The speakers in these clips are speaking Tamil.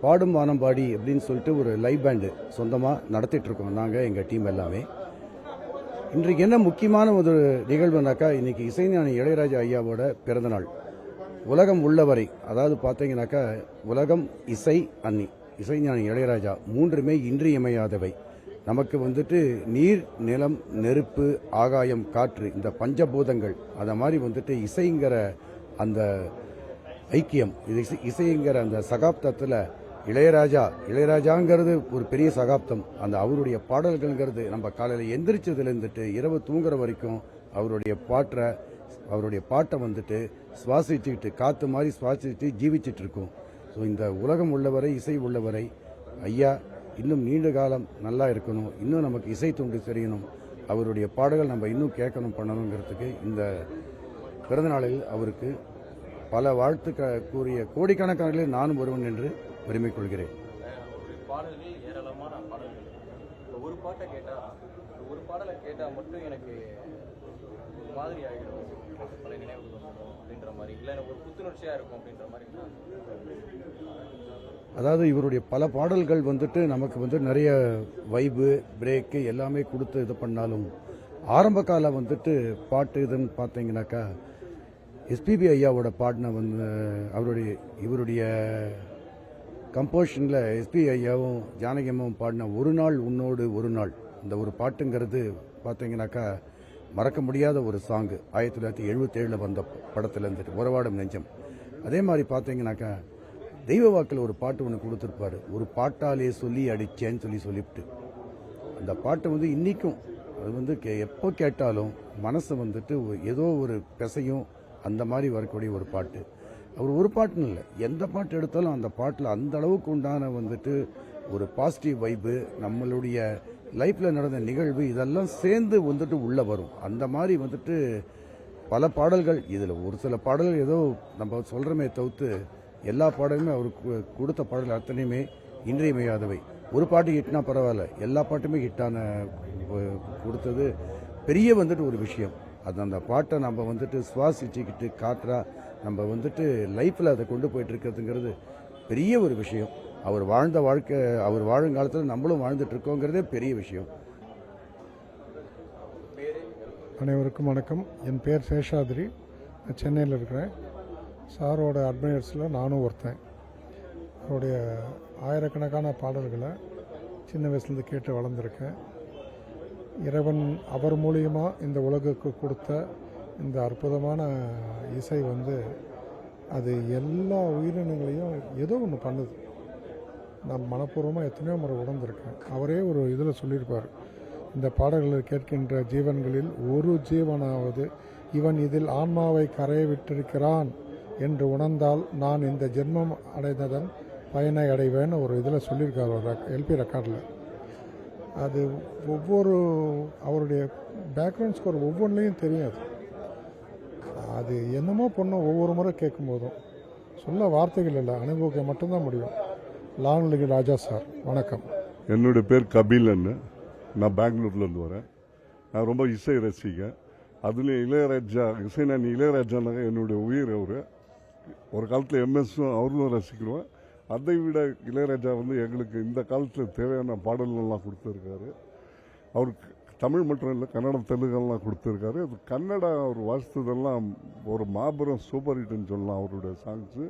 பாடும் வானம்பாடி அப்படின்னு சொல்லிட்டு ஒரு லைவ் பேண்டு சொந்தமாக நடத்திட்டு இருக்கோம் நாங்கள் எங்கள் டீம் எல்லாமே. இன்றைக்கு என்ன முக்கியமான ஒரு நிகழ்வுனாக்கா இன்றைக்கி இசைஞானி இளையராஜா ஐயாவோட பிறந்தநாள். உலகம் உள்ளவரை அதாவது பார்த்தீங்கன்னாக்கா உலகம் இசை அன்னி இசைஞானி இளையராஜா மூன்றுமே இன்றியமையாதவை. நமக்கு வந்துட்டு நீர் நிலம் நெருப்பு ஆகாயம் காற்று இந்த பஞ்சபூதங்கள் அதை மாதிரி வந்துட்டு இசைங்கிற அந்த ஐக்கியம் இது இசை- இசைங்கிற அந்த சகாப்தத்தில் இளையராஜா இளையராஜாங்கிறது ஒரு பெரிய சகாப்தம். அந்த அவருடைய பாடல்கள்ங்கிறது நம்ம காலையில் எந்திரிச்சதுலேருந்துட்டு இரவு தூங்குற வரைக்கும் அவருடைய பாட்டை அவருடைய பாட்டை வந்துட்டு சுவாசிச்சுக்கிட்டு காற்று மாதிரி சுவாசிச்சுட்டு ஜீவிச்சுட்டு இருக்கோம் ஸோ இந்த உலகம் உள்ளவரை இசை உள்ளவரை ஐயா இன்னும் நீண்ட காலம் நல்லா இருக்கணும். இன்னும் நமக்கு இசை தொண்டு தெரியணும் அவருடைய பாடல்கள் நம்ம இன்னும் கேட்கணும் பண்ணணுங்கிறதுக்கு இந்த பிறந்தநாளில் அவருக்கு பல வாழ்த்து கூறிய கோடிக்கணக்கானங்களில் நானும் ஒருவன் என்று பெருமை கொள்கிறேன் பாடல்கள் ஏராளமான பாடல்கள் ஒரு பாட்டை கேட்டால் ஒரு பாடலை கேட்டால் மட்டும் எனக்கு ஒரு மாதிரி ஆகிடும் பல நினைவுகள் அப்படின்ற மாதிரி இல்லை எனக்கு ஒரு புத்துணர்ச்சியாக இருக்கும் அப்படின்ற மாதிரி அதாவது இவருடைய பல பாடல்கள் வந்துட்டு நமக்கு வந்து நிறைய வைபு பிரேக்கு எல்லாமே கொடுத்து இது பண்ணாலும் ஆரம்ப காலம் வந்துட்டு பாட்டு இதுன்னு பார்த்தீங்கன்னாக்கா எஸ்பிபி ஐயாவோட பாடின வந்து அவருடைய இவருடைய கம்போஷனில் எஸ்பி ஐயாவும் ஜானகியம்மாவும் பாடின ஒரு நாள் உன்னோடு ஒரு நாள். இந்த ஒரு பாட்டுங்கிறது பார்த்தீங்கன்னாக்கா மறக்க முடியாத ஒரு சாங்கு. ஆயிரத்தி தொள்ளாயிரத்தி எழுபத்தேழில் வந்த படத்தில் இருந்துட்டு உறவாடும் நெஞ்சம். அதே மாதிரி பார்த்தீங்கன்னாக்கா தெய்வ வாக்கில் ஒரு பாட்டு ஒன்று கொடுத்துருப்பாரு. ஒரு பாட்டாலே சொல்லி அடிச்சேன்னு சொல்லி சொல்லிவிட்டு. அந்த பாட்டு வந்து இன்றைக்கும் அது வந்து கே எப்போ கேட்டாலும் மனசு வந்துட்டு ஏதோ ஒரு பிசையும் அந்த மாதிரி வரக்கூடிய ஒரு பாட்டு. அவர் ஒரு பாட்டுன்னு இல்லை. எந்த பாட்டு எடுத்தாலும் அந்த பாட்டில் அந்த அளவுக்கு உண்டான வந்துட்டு ஒரு பாசிட்டிவ் வைப்பு நம்மளுடைய லைஃப்பில் நடந்த நிகழ்வு இதெல்லாம் சேர்ந்து வந்துட்டு உள்ளே வரும். அந்த மாதிரி வந்துட்டு பல பாடல்கள் இதில் ஒரு சில பாடல்கள் ஏதோ நம்ம சொல்கிறோமே தவிர்த்து எல்லா பாடலுமே அவருக்கு கொடுத்த பாடல் அத்தனையுமே இன்றியமையாதவை. ஒரு பாட்டு ஹிட்னா பரவாயில்ல எல்லா பாட்டுமே ஹிட்டான கொடுத்தது பெரிய வந்துட்டு ஒரு விஷயம். அது அந்த பாட்டை நம்ம வந்துட்டு சுவாசிச்சுக்கிட்டு காற்றா நம்ம வந்துட்டு லைஃப்பில் அதை கொண்டு போயிட்டு இருக்கிறதுங்கிறது பெரிய ஒரு விஷயம். அவர் வாழ்ந்த வாழ்க்கை அவர் வாழும் காலத்தில் நம்மளும் வாழ்ந்துட்டுருக்கோங்கிறதே பெரிய விஷயம். அனைவருக்கும் வணக்கம். என் பேர் சேஷாதிரி. நான் சென்னையில் இருக்கிறேன். சாரோட அட்மையர்ஸில் நானும் ஒருத்தன். அவருடைய ஆயிரக்கணக்கான பாடல்களை சின்ன வயசுலேருந்து கேட்டு வளர்ந்துருக்கேன். இறைவன் அவர் மூலியமாக இந்த உலகுக்கு கொடுத்த இந்த அற்புதமான இசை வந்து அது எல்லா உயிரினங்களையும் ஏதோ ஒன்று பண்ணுது. நான் மனப்பூர்வமாக எத்தனையோ முறை உணர்ந்திருக்கேன். அவரே ஒரு இதில் சொல்லியிருப்பார். இந்த பாடல்களை கேட்கின்ற ஜீவன்களில் ஒரு ஜீவனாவது இவன் இதில் ஆன்மாவை கரைய விட்டிருக்கிறான் என்று உணர்ந்தால் நான் இந்த ஜென்மம் அடைந்ததன் பயனை அடைவேன்னு ஒரு இதில் சொல்லியிருக்கார் ஒரு எல்பி ரெக்கார்டில். அது ஒவ்வொரு அவருடைய பேக்ரவுண்ட் ஸ்கோர் ஒவ்வொன்றிலையும் தெரியும் அது அது என்னமோ பொண்ணும் ஒவ்வொரு முறை கேட்கும்போதும் சொல்ல வார்த்தைகள் இல்லை அனுபவிக்க மட்டும்தான் முடியும். லான்லிகி ராஜா சார் வணக்கம். என்னுடைய பேர் கபிலன்னு நான் பெங்களூர்லேருந்து வரேன். நான் ரொம்ப இசை ரசிகன். அதுலேயும் இளையராஜா இசைநாணி இளையராஜானாக என்னுடைய உயிர் அவர். ஒரு காலத்தில் எம்எஸும் அவரும் ரசிக்கிறோம். அதை விட இளையராஜா வந்து எங்களுக்கு இந்த காலத்தில் தேவையான பாடல்கள்லாம் கொடுத்துருக்காரு. அவருக்கு தமிழ் மட்டும் இல்லை கன்னடம் தெலுங்கெல்லாம் கொடுத்துருக்காரு. அது கன்னடா அவர் வாசித்ததெல்லாம் ஒரு மாபெரும் சூப்பர் ஹிட்னு சொல்லலாம் அவருடைய சாங்ஸு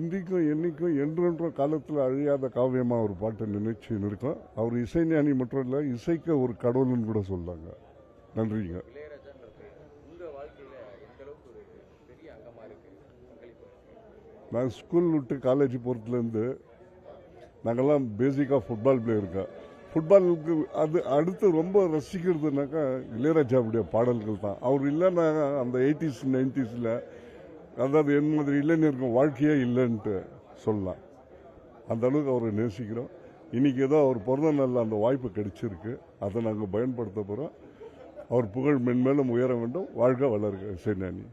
இன்றைக்கும் என்னைக்கும் என்றென்றும் காலத்தில் அழியாத காவியமாக ஒரு பாட்டை நினைச்சு இருக்கோம் அவர் இசைஞானி மட்டும் இல்லை இசைக்க ஒரு கடவுள்னு கூட சொல்லாங்க நன்றிங்க. நான் ஸ்கூல் விட்டு காலேஜ் போகிறதுலேருந்து நாங்கள்லாம் பேசிக்காக ஃபுட்பால் பிளேயருக்கா ஃபுட்பாலுக்கு அது அடுத்து ரொம்ப ரசிக்கிறதுனாக்கா இளையராஜாவுடைய பாடல்கள் தான். அவர் இல்லைன்னா அந்த எயிட்டிஸ் நைன்டிஸில் அதாவது என் மாதிரி இளைஞருக்கு வாழ்க்கையே இல்லைன்ட்டு சொல்லலாம். அந்த அளவுக்கு அவரை நேசிக்கிறோம். இன்றைக்கி ஏதோ அவர் பிறந்த நாளில் அந்த வாய்ப்பு கிடைச்சிருக்கு. அதை நாங்கள் பயன்படுத்த போகிறோம் அவர் புகழ் மென்மேலும் உயர வேண்டும். வாழ்க வளர்க சேனானி.